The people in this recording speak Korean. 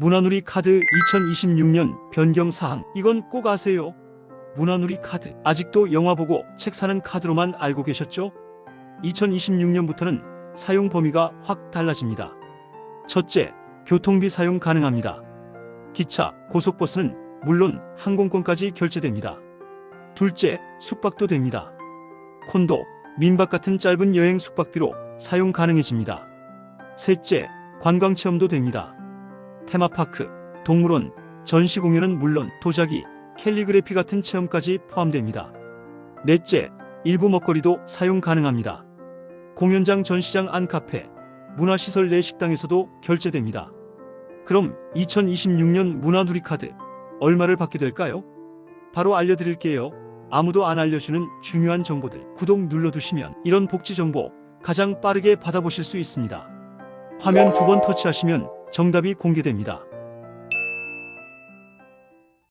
문화누리 카드 2026년 변경 사항. 이건 꼭 아세요. 문화누리 카드. 아직도 영화 보고 책 사는 카드로만 알고 계셨죠? 2026년부터는 사용 범위가 확 달라집니다. 첫째, 교통비 사용 가능합니다. 기차, 고속버스는 물론 항공권까지 결제됩니다. 둘째, 숙박도 됩니다. 콘도, 민박 같은 짧은 여행 숙박비로 사용 가능해집니다. 셋째, 관광 체험도 됩니다. 테마파크, 동물원, 전시 공연은 물론 도자기, 캘리그래피 같은 체험까지 포함됩니다. 넷째, 일부 먹거리도 사용 가능합니다. 공연장 전시장 안 카페, 문화시설 내 식당에서도 결제됩니다. 그럼 2026년 문화누리 카드 얼마를 받게 될까요? 바로 알려드릴게요. 아무도 안 알려주는 중요한 정보들 구독 눌러두시면 이런 복지 정보 가장 빠르게 받아보실 수 있습니다. 화면 두 번 터치하시면 정답이 공개됩니다.